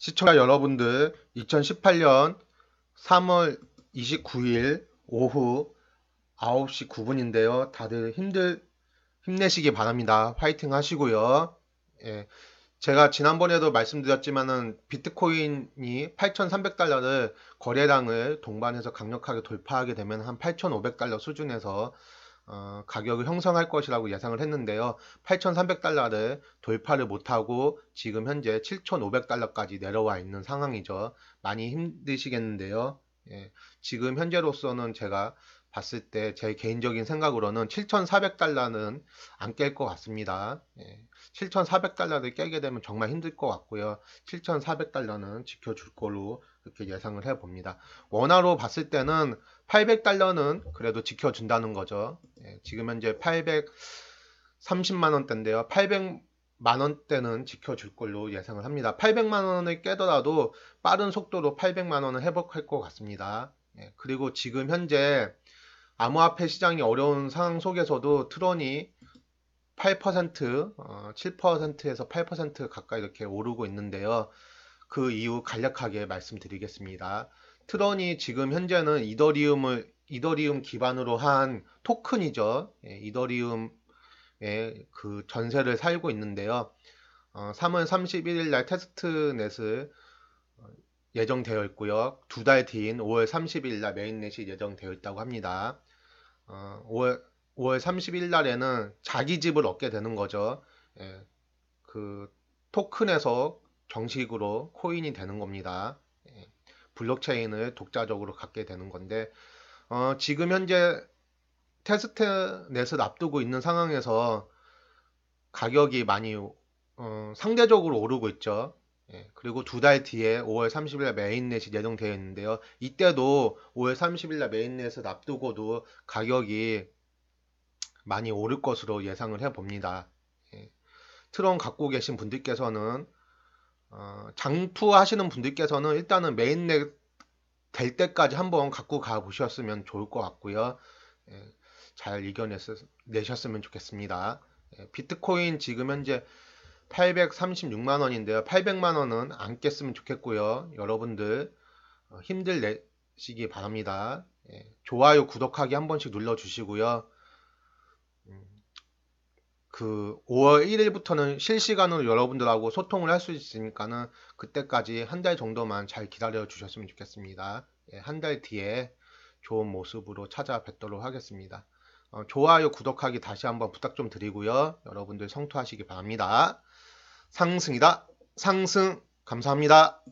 시청자 여러분들 2018년 3월 29일 오후 9시 9분인데요. 다들 힘들 힘내시기 바랍니다. 화이팅 하시고요. 예, 제가 지난번에도 말씀드렸지만은 비트코인이 8,300달러를 거래량을 동반해서 강력하게 돌파하게 되면 한 8,500달러 수준에서 어, 가격을 형성할 것이라고 예상을 했는데요. 8,300달러를 돌파를 못하고 지금 현재 7,500달러까지 내려와 있는 상황이죠. 많이 힘드시겠는데요. 예, 지금 현재로서는 제가 봤을 때 제 개인적인 생각으로는 7,400달러는 안 깰 것 같습니다. 예, 7,400달러를 깨게 되면 정말 힘들 것 같고요. 7,400달러는 지켜줄 걸로 그렇게 예상을 해 봅니다. 원화로 봤을 때는 800달러는 그래도 지켜준다는 거죠. 예, 지금 현재 830만 원대인데요. 800 만 원대는 지켜줄 걸로 예상을 합니다. 800만 원을 깨더라도 빠른 속도로 800만 원을 회복할 것 같습니다. 예, 그리고 지금 현재 암호화폐 시장이 어려운 상황 속에서도 트론이 8%, 어, 7%에서 8% 가까이 이렇게 오르고 있는데요. 그 이유 간략하게 말씀드리겠습니다. 트론이 지금 현재는 이더리움을 이더리움 기반으로 한 토큰이죠. 예, 이더리움의 그 전세를 살고 있는데요. 어, 3월 31일 날 테스트넷을 예정되어 있고요. 두 달 뒤인 5월 30일 날 메인넷이 예정되어 있다고 합니다. 어, 5월, 5월 30일 날에는 자기 집을 얻게 되는 거죠. 예, 그 토큰에서 정식으로 코인이 되는 겁니다. 예, 블록체인을 독자적으로 갖게 되는 건데 어, 지금 현재 테스트넷을 앞두고 있는 상황에서 가격이 많이 어, 상대적으로 오르고 있죠. 예, 그리고 두 달 뒤에 5월 30일 메인넷이 예정되어 있는데요. 이때도 5월 30일 메인넷을 앞두고도 가격이 많이 오를 것으로 예상을 해 봅니다. 예, 트론 갖고 계신 분들께서는 어, 장투 하시는 분들께서는 일단은 메인넷 될 때까지 한번 갖고 가 보셨으면 좋을 것 같고요. 예, 잘 이겨내셨으면 좋겠습니다. 예, 비트코인 지금 현재 836만 원인데요. 800만 원은 안 깼으면 좋겠고요. 여러분들 어, 힘들 내시기 바랍니다. 예, 좋아요, 구독하기 한 번씩 눌러주시고요. 음, 그 5월 1일부터는 실시간으로 여러분들하고 소통을 할 수 있으니까는 그때까지 한 달 정도만 잘 기다려 주셨으면 좋겠습니다. 예, 한 달 뒤에 좋은 모습으로 찾아뵙도록 하겠습니다. 어, 좋아요, 구독하기 다시 한번 부탁 좀 드리고요. 여러분들 성투하시기 바랍니다. 상승이다. 상승 감사합니다.